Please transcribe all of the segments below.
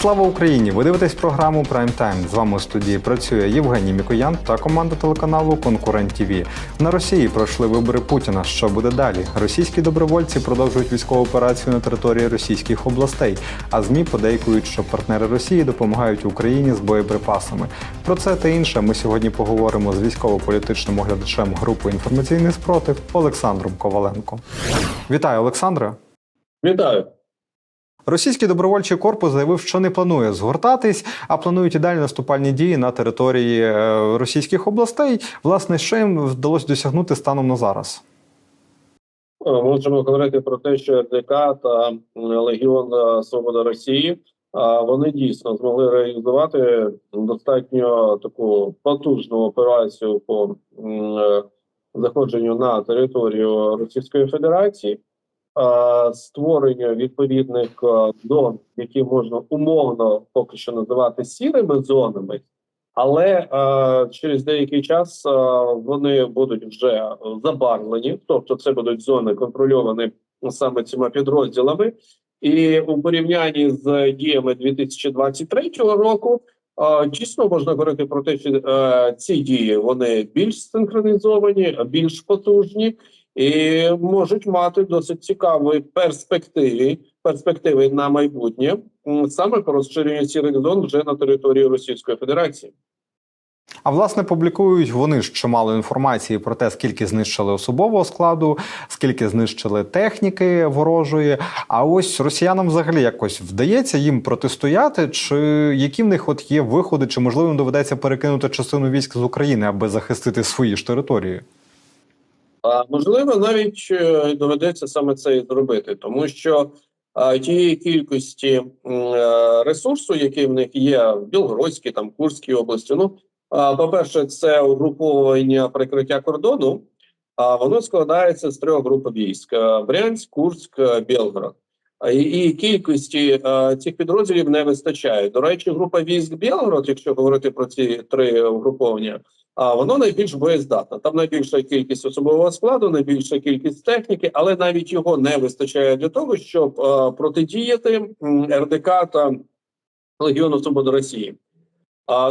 Слава Україні! Ви дивитесь програму Прайм Тайм. З вами у студії працює Євгеній Мікоян та команда телеканалу Конкурент ТВ. На Росії пройшли вибори Путіна. Що буде далі? Російські добровольці продовжують військову операцію на території російських областей. А змі подейкують, що партнери Росії допомагають Україні з боєприпасами. Про це та інше ми сьогодні поговоримо з військово-політичним оглядачем групи інформаційний спротив Олександром Коваленко. Вітаю, Олександре! Вітаю. Російський добровольчий корпус заявив, що не планує згортатись, а планують і далі наступальні дії на території е, російських областей. Власне, що їм вдалося досягнути станом на зараз? Е, Можемо говорити про те, що РДК та Легіон е, Свобода Росії вони дійсно змогли реалізувати достатньо таку потужну операцію по заходженню на територію Російської Федерації, створення відповідних е, зон, які можна умовно поки що називати сірими зонами. Але е, через деякий час е, вони будуть вже забарвлені, тобто це будуть зони контрольовані саме цими підрозділами. І у порівнянні з діями 2023 року е, дійсно можна говорити про те, що е, ці дії вони більш синхронізовані, більш потужні і можуть мати досить цікаві перспективи, перспективи на майбутнє саме по розширенню сірих зон вже на території Російської Федерації. А власне публікують вони ж чимало інформації про те, скільки знищили особового складу, скільки знищили техніки ворожої. А ось росіянам взагалі якось вдається їм протистояти, чи які в них от є виходи, чи можливо їм доведеться перекинути частину військ з України, аби захистити свої ж території? А можливо, навіть е, доведеться саме це і зробити, тому що тієї кількості е, ресурсу, який в них є в Білгородській, там Курській області. Ну а, по-перше, це угруповання прикриття кордону. А воно складається з трьох груп військ: е, Брянськ, Курськ, Білгород. І, кількості цих підрозділів не вистачає. До речі, група військ Білгород, якщо говорити про ці три угруповання, а воно найбільш боєздатне. Там найбільша кількість особового складу, найбільша кількість техніки, але навіть його не вистачає для того, щоб протидіяти РДК та Легіону Свободи Росії.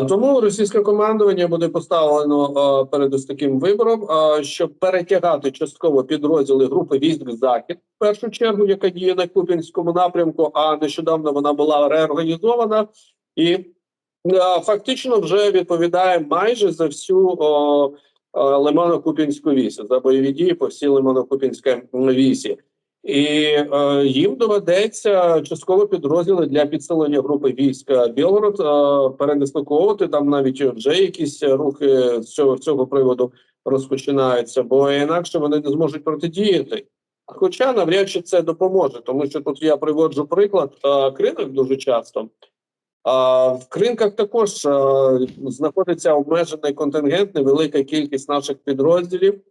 Тому російське командування буде поставлено перед ось таким вибором, щоб перетягати частково підрозділи групи військ Захід, в першу чергу, яка діє на Купінському напрямку. А нещодавно вона була реорганізована і фактично вже відповідає майже за всю Лимано-Купінську вісь, за бойові дії по всій Лимано-Купінській вісі. І е, їм доведеться частково підрозділи для підсилення групи військ Білгород е, передислоковувати. Там навіть вже якісь рухи з цього, з цього приводу розпочинаються, бо інакше вони не зможуть протидіяти. Хоча навряд чи це допоможе, тому що тут я приводжу приклад е, кринок дуже часто. А в кринках також е, знаходиться обмежений контингент, невелика кількість наших підрозділів,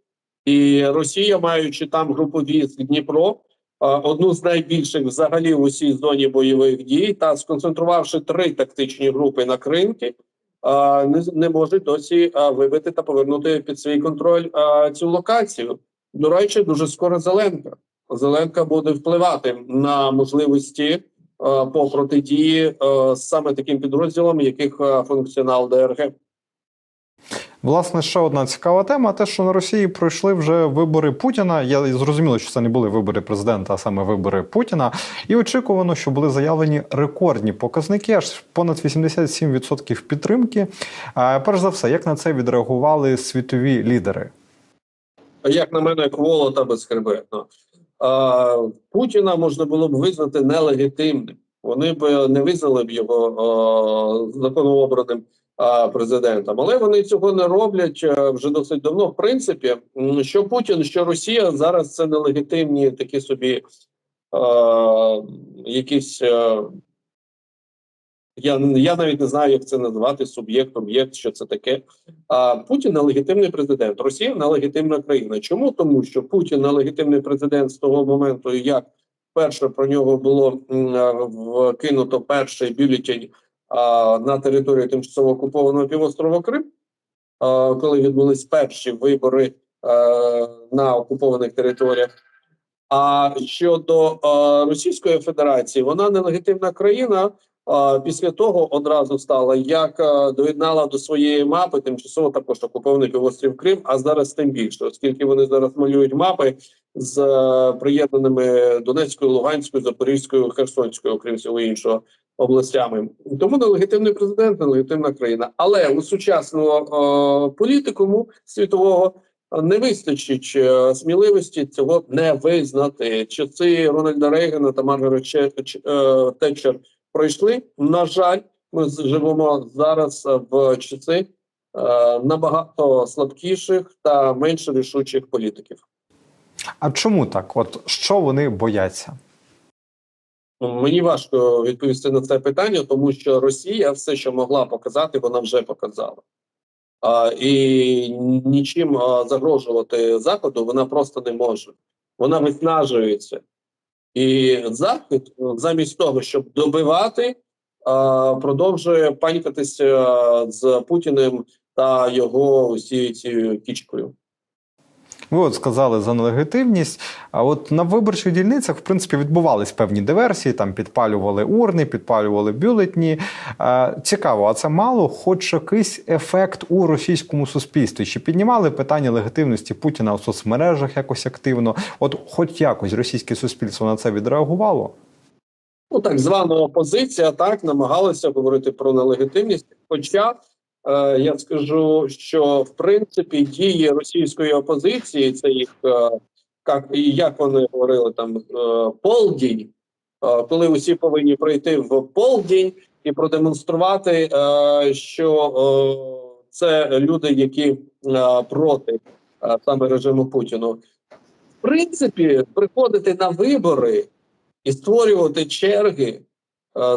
і Росія, маючи там групу військ Дніпро, одну з найбільших взагалі в усій зоні бойових дій, та сконцентрувавши три тактичні групи на кринки, е, не, не може досі е, вибити та повернути під свій контроль е, цю локацію. До речі, дуже скоро Зеленка. Зеленка буде впливати на можливості е, по протидії е, саме таким підрозділам, яких е, функціонал ДРГ. Власне, ще одна цікава тема: те, що на Росії пройшли вже вибори Путіна. Я зрозуміло, що це не були вибори президента, а саме вибори Путіна. І очікувано, що були заявлені рекордні показники, аж понад 87% підтримки. А, Перш за все, як на це відреагували світові лідери? Як на мене, кволота безхребетно. А, Путіна можна було б визнати нелегітимним. Вони б не визнали б його законообраним президентом, але вони цього не роблять вже досить давно. В принципі, що Путін, що Росія зараз це нелегітимні такі собі а, якісь. А, я, я навіть не знаю, як це назвати суб'єкт, об'єкт, що це таке. А Путін нелегітимний президент, Росія нелегітимна країна. Чому? Тому що Путін нелегітимний президент з того моменту, як перше про нього було вкинуто перший бюлетень на території тимчасово окупованого півострова Крим, коли відбулись перші вибори на окупованих територіях. А щодо Російської Федерації, вона нелегітимна країна. після того одразу стала, як доєднала до своєї мапи тимчасово також окупований півострів Крим, а зараз тим більше, оскільки вони зараз малюють мапи з е, приєднаними Донецькою, Луганською, Запорізькою, Херсонською, окрім всього іншого, областями. Тому нелегітимний президент, нелегітимна країна. Але у сучасного е, політикуму світового е, не вистачить е, сміливості цього не визнати. Часи Рональда Рейгана та Маргарет Тетчер пройшли. На жаль, ми живемо зараз в часи набагато слабкіших та менш рішучих політиків. А чому так? От що вони бояться? Ну, Мені важко відповісти на це питання, тому що Росія все, що могла показати, вона вже показала. А, і нічим загрожувати Заходу вона просто не може. Вона виснажується. І Захід, замість того, щоб добивати, а, продовжує панькатися з Путіним та його усією цією кічкою. Ви от сказали за нелегітимність. А от на виборчих дільницях, в принципі, відбувались певні диверсії, там підпалювали урни, підпалювали бюлетні. Е, цікаво, а це мало хоч якийсь ефект у російському суспільстві? Чи піднімали питання легітимності Путіна у соцмережах якось активно? От, хоч якось російське суспільство на це відреагувало? ну так звана опозиція так намагалася говорити про нелегітимність. Хоча я скажу, що в принципі дії російської опозиції, це їх е, як, як вони говорили там е, полдень, е, коли усі повинні пройти в полдень і продемонструвати, е, що е, це люди, які е, проти е, саме режиму Путіну. В принципі, приходити на вибори і створювати черги е,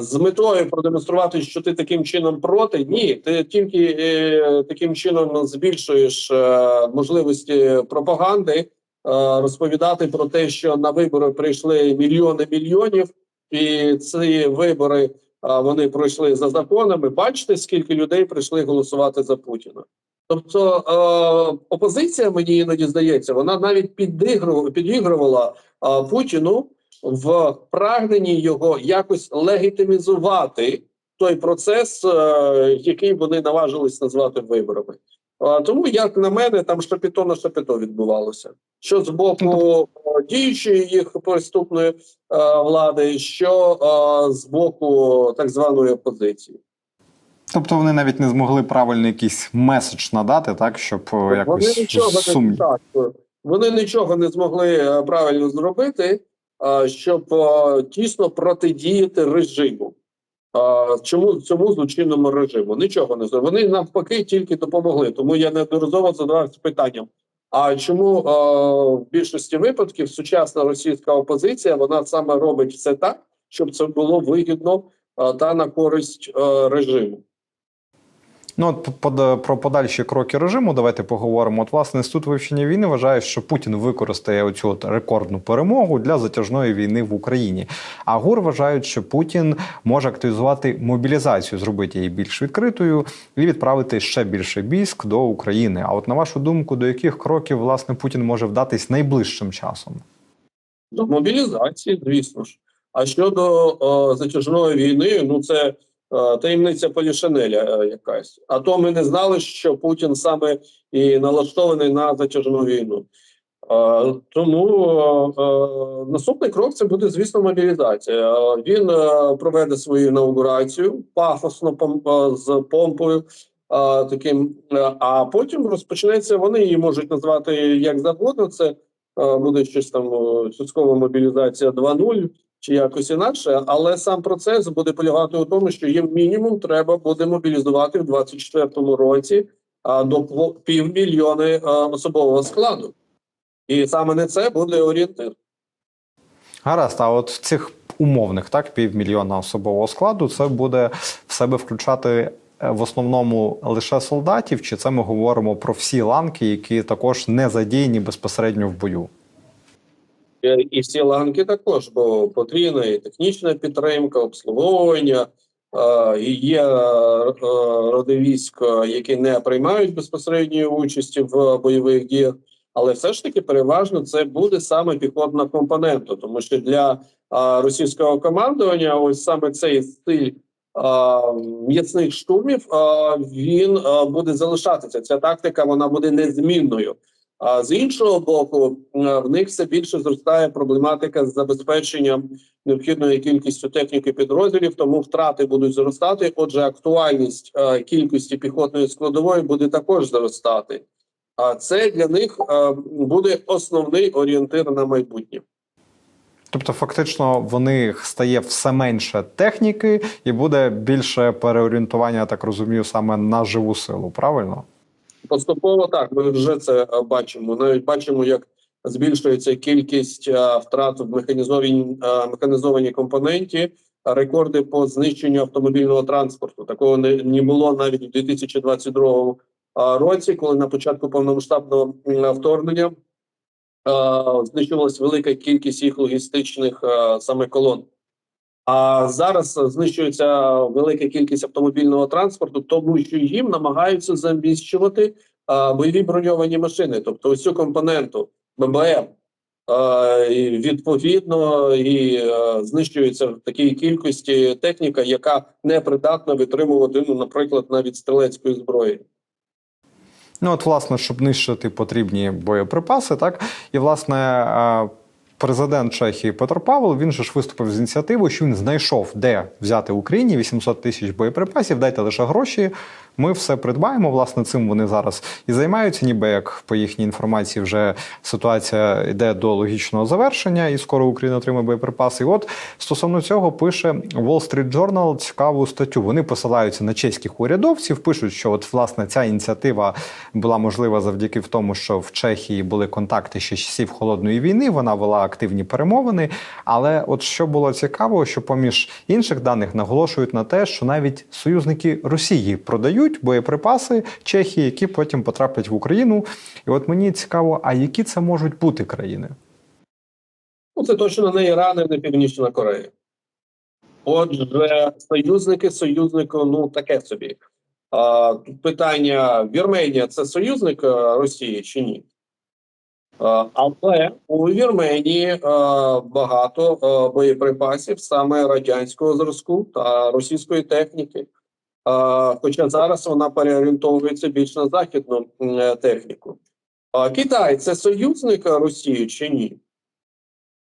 з метою продемонструвати, що ти таким чином проти. Ні, ти тільки е, таким чином збільшуєш е, можливості пропаганди, е, розповідати про те, що на вибори прийшли мільйони мільйонів, і ці вибори е, вони пройшли за законами. Бачите, скільки людей прийшли голосувати за Путіна. Тобто е, опозиція, мені іноді здається, вона навіть підігрувала, підігрувала е, Путіну в прагненні його якось легітимізувати той процес, е, який вони наважились назвати виборами. Тому, як на мене, там шапіто на шапіто відбувалося. Що з боку е, діючої їх преступної е, влади, що з боку так званої опозиції. Тобто вони навіть не змогли правильно якийсь меседж надати, так щоб е, Вони нічого сумні. не так, вони нічого не змогли правильно зробити, щоб тісно протидіяти режиму. Чому цьому злочинному режиму? Нічого не зробили. Вони навпаки тільки допомогли. Тому я неодноразово задавався питанням: а чому в більшості випадків сучасна російська опозиція вона саме робить все так, щоб це було вигідно та на користь режиму? Ну, от про подальші кроки режиму давайте поговоримо. От, власне, інститут вивчення війни вважає, що Путін використає оцю от рекордну перемогу для затяжної війни в Україні. А ГУР вважають, що Путін може активізувати мобілізацію, зробити її більш відкритою і відправити ще більше військ до України. А от на вашу думку, до яких кроків власне Путін може вдатись найближчим часом? До мобілізації, звісно ж. А щодо е, затяжної війни, ну це таємниця Полішинеля е, якась. А то ми не знали, що Путін саме і налаштований на затяжну війну. Е, тому е, е, наступний крок це буде, звісно, мобілізація. Е, він е, проведе свою інаугурацію пафосно е, з помпою. е, Таким, е, а потім розпочнеться. Вони її можуть назвати як завгодно. Це е, буде щось там е, часткова мобілізація 2.0 чи якось інакше, але сам процес буде полягати у тому, що їм мінімум треба буде мобілізувати в 24-му році а, до півмільйони е, особового складу. І саме на це буде орієнтир. Гаразд, а от цих умовних так півмільйона особового складу це буде в себе включати е, в основному лише солдатів, чи це ми говоримо про всі ланки, які також не задіяні безпосередньо в бою? Е, І всі ланки також, бо потрібна і технічна підтримка, обслуговування. є е, роди військ, які не приймають безпосередньої участі в бойових діях, але все ж таки переважно це буде саме піхотна компонента, тому що для російського командування ось саме цей стиль м'ясних штурмів, він буде залишатися. Ця тактика вона буде незмінною. А з іншого боку, в них все більше зростає проблематика з забезпеченням необхідною кількістю техніки підрозділів, тому втрати будуть зростати. Отже, актуальність кількості піхотної складової буде також зростати. А це для них буде основний орієнтир на майбутнє. Тобто, фактично, в них стає все менше техніки і буде більше переорієнтування, я так розумію, саме на живу силу, правильно? Поступово так, ми вже це бачимо. Навіть бачимо, як збільшується кількість е, втрат в механізованій е, механізованій компоненті. Рекорди по знищенню автомобільного транспорту такого не, не було навіть у 2022 е, році, коли на початку повномасштабного вторгнення знищувалась велика кількість їх логістичних саме колон. А зараз знищується велика кількість автомобільного транспорту, тому що їм намагаються заміщувати бойові броньовані машини, тобто ось цю компоненту ББМ. Відповідно і знищується в такій кількості техніка, яка не придатна витримувати, ну, наприклад, навіть стрілецької зброї. Ну, от, власне, щоб нищити потрібні боєприпаси, так і власне. Президент Чехії Петр Павел він же ж виступив з ініціативою, що він знайшов, де взяти Україні 800 тисяч боєприпасів. Дайте лише гроші. Ми все придбаємо. Власне, цим вони зараз і займаються. Ніби як по їхній інформації, вже ситуація йде до логічного завершення, і скоро Україна отримає боєприпаси. І от стосовно цього пише Wall Street Journal цікаву статтю. Вони посилаються на чеських урядовців, пишуть, що от власне ця ініціатива була можлива завдяки в тому, що в Чехії були контакти ще часів холодної війни. Вона вела активні перемовини. Але от що було цікаво, що поміж інших даних наголошують на те, що навіть союзники Росії продають боєприпаси Чехії, які потім потраплять в Україну. І от мені цікаво, а які це можуть бути країни? Ну, це точно не Іран і не Північна Корея. Отже, союзники, союзнику, ну таке собі. А, тут питання: Вірменія це союзник е, Росії чи ні? А, але у Вірменії е, багато е, боєприпасів саме радянського зразку та російської техніки. Хоча зараз вона переорієнтовується більш на західну е, техніку. Китай це союзник Росії чи ні?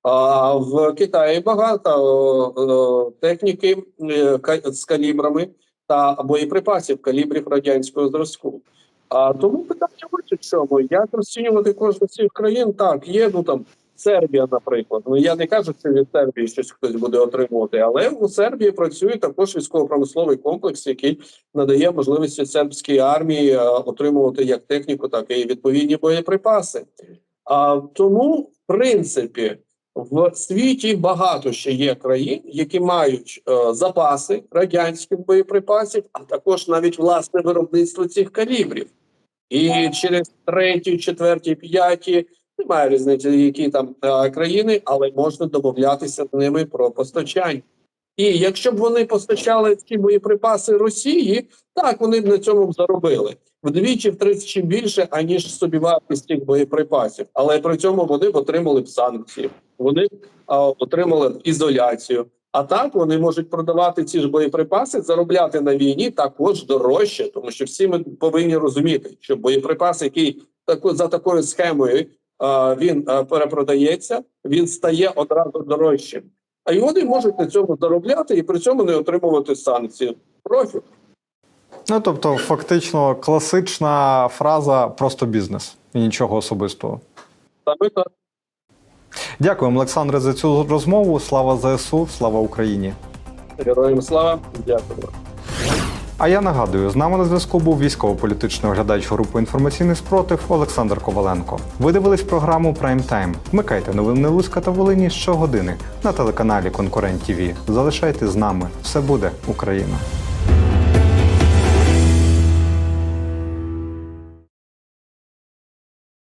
А в Китаї багато техніки е, з калібрами та боєприпасів калібрів радянського зразку. А тому питання у чому. Як розцінювати кожну з цих країн? Так, є ну там Сербія, наприклад. Ну я не кажу, що від Сербії щось хтось буде отримувати, але у Сербії працює також військово-промисловий комплекс, який надає можливості сербській армії е, отримувати як техніку, так і відповідні боєприпаси. А тому, в принципі, в світі багато ще є країн, які мають е, запаси радянських боєприпасів, а також навіть власне виробництво цих калібрів. І через треті, четверті, п'яті немає різниці, які там е, країни, але можна домовлятися з ними про постачання. І якщо б вони постачали ці боєприпаси Росії, так вони б на цьому б заробили вдвічі втричі більше, аніж собівартість цих боєприпасів. Але при цьому вони б отримали б санкції, вони б а, отримали б ізоляцію. А так вони можуть продавати ці ж боєприпаси, заробляти на війні також дорожче, тому що всі ми повинні розуміти, що боєприпас, який таку за такою схемою він перепродається, він стає одразу дорожчим. А й вони можуть на цьому заробляти і при цьому не отримувати санкції. Профіт. Ну тобто, фактично, класична фраза просто бізнес і нічого особистого. Саме так. Дякуємо, Олександре, за цю розмову. Слава ЗСУ, слава Україні. Героям слава. Дякую. А я нагадую, з нами на зв'язку був військово-політичний оглядач групи інформаційний спротив Олександр Коваленко. Ви дивились програму Прайм Тайм. Вмикайте новини Луцька та Волині щогодини на телеканалі Конкурент ТВ. Залишайтесь з нами. Все буде Україна.